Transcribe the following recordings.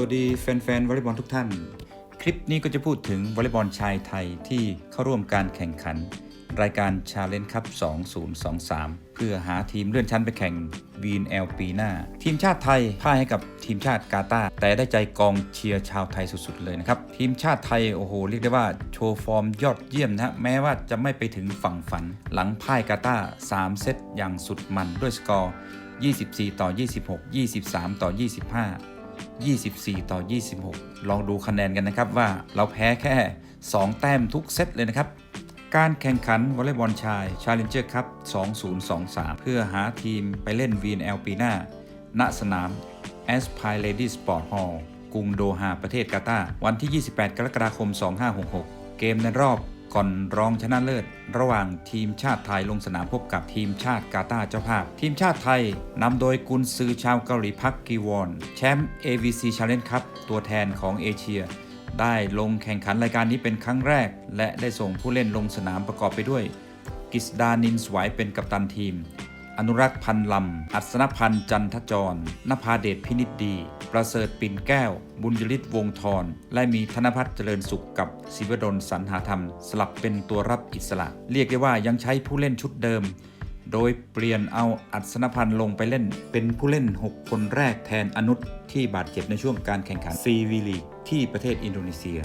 วัสดีแฟนๆวอลเลย์บอลทุกท่าน คลิปนี้ก็จะพูดถึงวอลเลย์บอลชายไทยที่เข้าร่วมการแข่งขัน รายการ Challenge Cup 2023 เพื่อหาทีมเลื่อนชั้นไปแข่ง VNL ปีหน้า ทีมชาติไทยพ่ายให้กับทีมชาติกาตาร์แต่ได้ใจกองเชียร์ชาวไทยสุดๆเลยนะครับ ทีมชาติไทยโอ้โหเรียกได้ว่าโชว์ฟอร์มยอดเยี่ยมนะฮะแม้ว่าจะไม่ไปถึงฝั่งฝัน หลังพ่ายกาตาร์3เซตอย่างสุดมันด้วยสกอร์ 24 ต่อ 26 23 ต่อ 25 24 ต่อ 26 ลองดูคะแนนกันนะครับว่าเราแพ้แค่ 2 แต้มทุกเซตเลยนะครับ การแข่งขันวอลเลย์บอลชาย Challenger Cup 2023 เพื่อหาทีมไปเล่น VNL ปีหน้า ณ สนาม Aspire Lady Sport Hall กรุงโดฮาประเทศกาตาร์วันที่ 28 กรกฎาคม 2566 เกมในรอบ ก่อนรองชนะเลิศ ระหว่างทีมชาติไทยลงสนามพบกับทีมชาติกาตาร์เจ้าภาพ ทีมชาติไทยนำโดยกุนซือชาวเกาหลีพักกีวอนแชมป์ AVC Challenge Cup ตัวแทนของเอเชีย ได้ลงแข่งขันรายการนี้เป็นครั้งแรก และได้ส่งผู้เล่นลงสนามประกอบไปด้วย กิสดานินสวายเป็นกัปตันทีม อนุรักษ์พันลำ อัศนพันธ์จันทจรนภาเดชพินิจดี ประเสริฐปิ่นแก้ว บุญยฤทธิ์วงทรและมีธนพัฒน์เจริญสุขกับศิวดลสรรหาธรรม สลับเป็นตัวรับอิสระ เรียกได้ว่ายังใช้ผู้เล่นชุดเดิม โดยเปลี่ยนเอาอัศนพันธ์ลงไปเล่น เป็นผู้เล่น 6 คนแรกแทนอนุชที่บาดเจ็บในช่วงการแข่งขันซีวีลีกที่ประเทศอินโดนีเซีย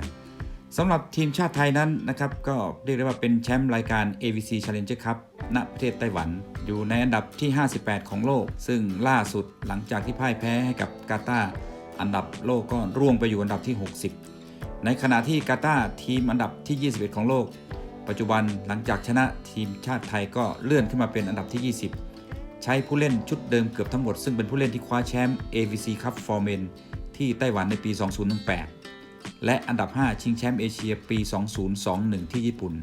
สำหรับทีมชาติไทยนั้นนะครับ ก็เรียกได้ว่าเป็นแชมป์รายการ AVC Challenger Cup ณประเทศไต้หวัน อยู่ในอันดับที่ 58 ของโลก ซึ่งล่าสุดหลังจากที่พ่ายแพ้ให้กับกาตาร์อันดับโลกก็ร่วงไปอยู่อันดับที่ 60 ในขณะที่กาตาร์ทีมอันดับที่ 21 ของโลก ปัจจุบันหลังจากชนะทีมชาติไทยก็เลื่อนขึ้นมาเป็นอันดับที่ 20 ใช้ผู้เล่นชุดเดิมเกือบทั้งหมด ซึ่งเป็นผู้เล่นที่คว้าแชมป์ AVC Cup for Men ที่ไต้หวันในปี 2018 และอันดับ 5 ชิงแชมป์เอเชียปี 2021 ที่ญี่ปุ่น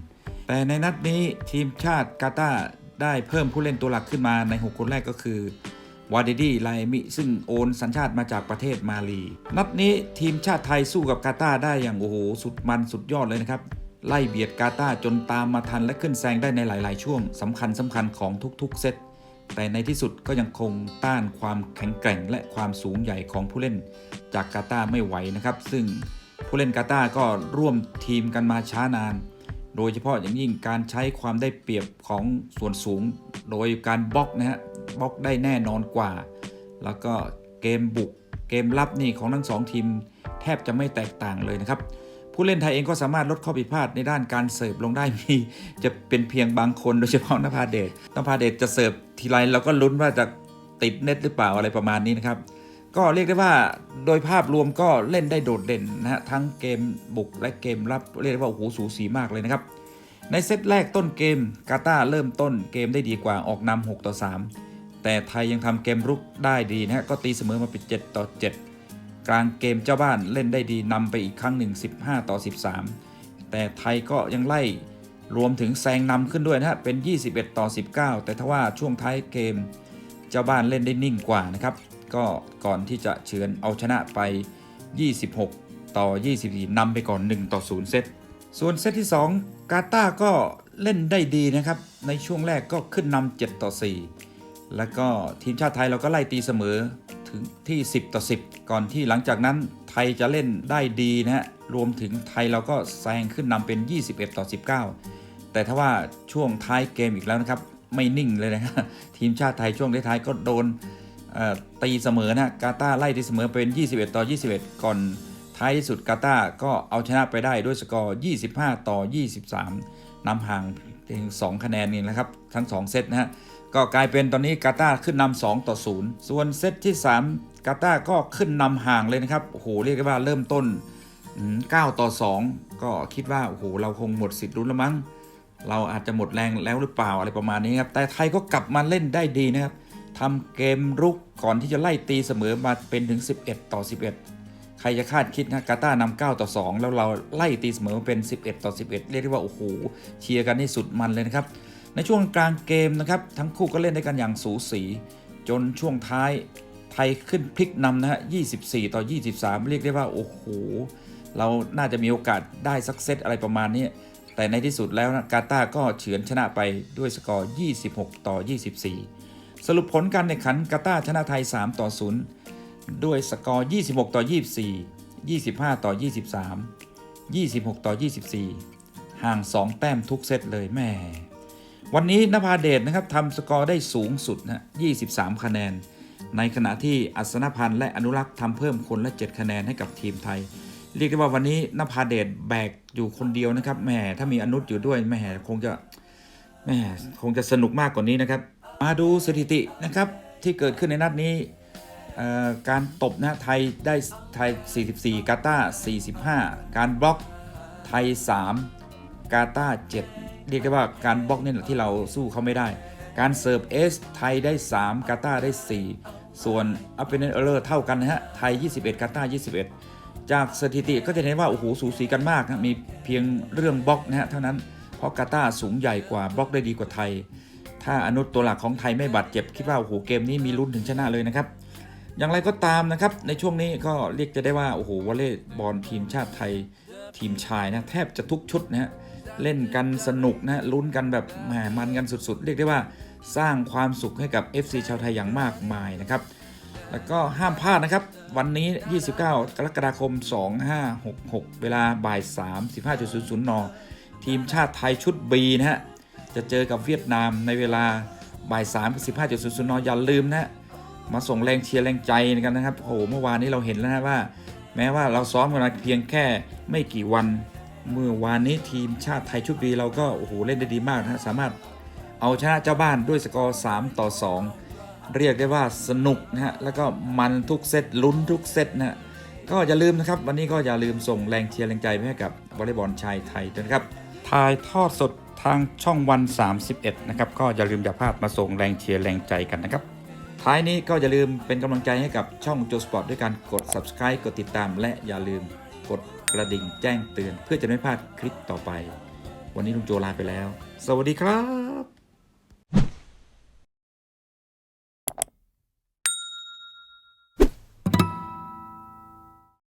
แต่ในนัดนี้ทีมชาติกาตาร์ ได้เพิ่มผู้เล่นตัวหลักขึ้นมาใน 6 คนแรกก็คือวาเดดี้ไลมิ ซึ่งโอนสัญชาติมาจากประเทศมาลี นัดนี้ทีมชาติไทยสู้กับกาตาร์ได้อย่างโอ้โห สุดมันสุดยอดเลยนะครับ ไล่เบียดกาตาร์จนตามมาทันและขึ้นแซงได้ในหลาย ๆ ช่วงสำคัญสำคัญของทุก ๆ เซตแต่ในที่สุดก็ยังคงต้านความแข็งแกร่งและความสูงใหญ่ของผู้เล่น จากกาตาร์ไม่ไหวนะครับ ซึ่งผู้เล่นกาตาร์ก็ร่วมทีมกันมาช้านาน โดยเฉพาะอย่างยิ่งการใช้ความได้เปรียบของส่วนสูง โดยการบล็อกนะฮะบล็อกได้แน่นอนกว่า แล้วก็เกมบุกเกมรับนี่ของทั้งสองทีม แทบจะไม่แตกต่างเลยนะครับ ผู้เล่นไทยเองก็สามารถลดข้อผิดพลาดในด้านการเสิร์ฟลงได้มีจะเป็นเพียงบางคนโดยเฉพาะนภาเดชนภาเดชจะเสิร์ฟทีไรเราก็ลุ้นว่าจะติดเน็ตหรือเปล่าอะไรประมาณนี้นะครับ ก็เรียกได้ว่าโดยภาพรวมก็เล่นได้โดดเด่นนะฮะทั้งเกมบุกและเกมรับเรียกได้ว่าโอ้โหสูสีมากเลยนะครับ ในเซตแรกต้นเกมกาตาร์เริ่มต้นเกมได้ดีกว่าออกนำ6ต่อ3 แต่ไทยยังทำเกมรุกได้ดีนะฮะก็ตีเสมอมาเป็น7ต่อ 7 กลางเกมเจ้าบ้านเล่นได้ดีนำไปอีกครั้งหนึ่ง15 ต่อ 13 แต่ไทยก็ยังไล่รวมถึงแซงนำขึ้นด้วยนะฮะเป็น 21 ต่อ 19 แต่ทว่าช่วงท้ายเกม เจ้าบ้านเล่นได้นิ่งกว่านะครับ ก็ก่อนที่จะเฉือนเอาชนะไป 26 ต่อ 24นำไปก่อน 1 ต่อ 0 เซต ส่วนเซตที่ 2 กาตาร์ก็เล่นได้ดีนะครับ ในช่วงแรกก็ขึ้นนำ7ต่อ 4 แล้วก็ทีมชาติไทยเราก็ไล่ตีเสมอถึงที่ 10 ต่อ 10 ก่อนที่หลังจากนั้นไทยจะเล่นได้ดีนะฮะ รวมถึงไทยเราก็แซงขึ้นนำเป็น 21 ต่อ 19 แต่ถ้าว่าช่วงท้ายเกมอีกแล้วนะครับ ไม่นิ่งเลยนะทีมชาติไทยช่วงท้ายๆก็โดน ตีเสมอนะกาตาร์ไล่ตีเสมอเป็น 21 ต่อ 21 ก่อนท้ายที่สุดกาตาก็เอาชนะไปได้ด้วยสกอร์ 25 ต่อ 23นำห่างเพียง2คะแนนนี่นะครับ ทั้ง 2 เซตนะฮะก็กลายเป็นตอนนี้กาตาขึ้นนำ2ต่อ 0 ส่วนเซตที่ 3 กาตาก็ขึ้นนำห่างเลยนะครับโอ้โหเรียกได้ว่าเริ่มต้น 9 ต่อ 2 ก็คิดว่าโอ้โหเราคงหมดสิทธิ์ลุ้นแล้วมั้งเราอาจจะหมดแรงแล้วหรือเปล่าอะไรประมาณนี้ครับแต่ไทยก็กลับมาเล่นได้ดีนะครับ ทำเกมรุกก่อนที่จะไล่ตีเสมอมาเป็นถึง 11 ต่อ 11 ใครจะคาดคิดนะกาตาร์นำ9ต่อ 2 แล้วเราไล่ตีเสมอมาเป็น 11 ต่อ 11 เรียกได้ว่า โอ้โหเชียร์กันให้สุดมันเลยนะครับ ในช่วงกลางเกมนะครับ ทั้งคู่ก็เล่นได้กันอย่างสูสี จนช่วงท้ายไทยขึ้นพลิกนำนะฮะ 24 ต่อ 23 เรียกได้ว่า โอ้โห เราน่าจะมีโอกาสได้สักเซตอะไรประมาณนี้แต่ในที่สุดแล้วนะกาตาร์ก็เฉือนชนะไปด้วยสกอร์ 26 ต่อ 24 สรุปผลการแข่งขันกาตาร์ชนะไทย 3 ต่อ 0 ด้วยสกอร์ 26 ต่อ 24 25 ต่อ 23 26 ต่อ 24 ห่าง 2 แต้มทุกเซตเลยแม่ วันนี้นภาเดชนะครับทำสกอร์ได้สูงสุดนะ23 คะแนน ในขณะที่อัศนพันธ์และอนุรักษ์ทำเพิ่มคนละ 7 คะแนนให้กับทีมไทย เรียกได้ว่าวันนี้นภาเดชแบกอยู่คนเดียวนะครับแหมถ้ามีอนุษอยู่ด้วยแหมคงจะแหมคงจะสนุกมากกว่านี้นะครับ มาดูสถิตินะครับที่เกิดขึ้นในนัดนี้การตบนะไทยได้ไทย 44 กาตาร์45 การบล็อกไทย 3 กาตาร์7เรียกได้ว่าการบล็อกนี่แหละที่เราสู้เขาไม่ได้ การเสิร์ฟเอสไทยได้ 3 กาตาร์ได้ 4 ส่วนอัพเป็นเออร์เท่ากันนะฮะไทย 21 กาตาร์21 จากสถิติก็จะเห็นว่า โอ้โห สูสีกันมากนะมีเพียงเรื่องบล็อกนะฮะเท่านั้นเพราะกาตาร์สูงใหญ่กว่าบล็อกได้ดีกว่าไทย ถ้าอนุตัวหลักของไทยไม่บาดเจ็บคิดว่าโอ้โหเกมนี้มีลุ้นถึงชนะเลยนะครับ อย่างไรก็ตามนะครับ ในช่วงนี้ก็เรียกจะได้ว่าโอ้โหวอลเลย์บอลทีมชาติไทยทีมชายนะแทบจะทุกชุดนะฮะเล่นกันสนุกนะลุ้นกันแบบแหมมันกันสุดๆ เรียกได้ว่าสร้างความสุขให้กับ FC ชาวไทยอย่างมากมายนะครับ แล้วก็ห้ามพลาดนะครับ วันนี้ 29 กรกฎาคม 2566 เวลาบ่าย3 15.00 น ทีมชาติไทยชุด B นะฮะ จะเจอกับเวียดนามในเวลาบ่าย3 15.00นย์ศูนย์นอย่าลืมนะมาส่งแรงเชียร์แรงใจกันนะครับโอ้โหเมื่อวานนี้เราเห็นแล้วนะว่า แม้ว่าเราซ้อมกันมาเพียงแค่ไม่กี่วัน เมื่อวานนี้ทีมชาติไทยชุด B เราก็โอ้โหเล่นได้ดีมากนะฮะสามารถเอาชนะเจ้าบ้านด้วยสกอร์3ต่อ 2 เรียกได้ว่าสนุกนะฮะแล้วก็มันทุกเซตลุ้นทุกเซตนะฮะก็อย่าลืมนะครับ วันนี้ก็อย่าลืมส่งแรงเชียร์แรงใจไปให้กับวอลเลย์บอลชายไทยด้วยนะครับถ่ายทอดสด ทางช่องวัน 31 นะครับ ก็อย่าลืมอย่าพลาดมาส่งแรงเชียร์แรงใจกันนะครับ ท้ายนี้ก็อย่าลืมเป็นกำลังใจให้กับช่องโจสปอร์ตด้วยการกด subscribe กดติดตาม และอย่าลืมกดกระดิ่งแจ้งเตือน เพื่อจะไม่พลาดคลิปต่อไป วันนี้ลุงโจลาไปแล้ว สวัสดีครับ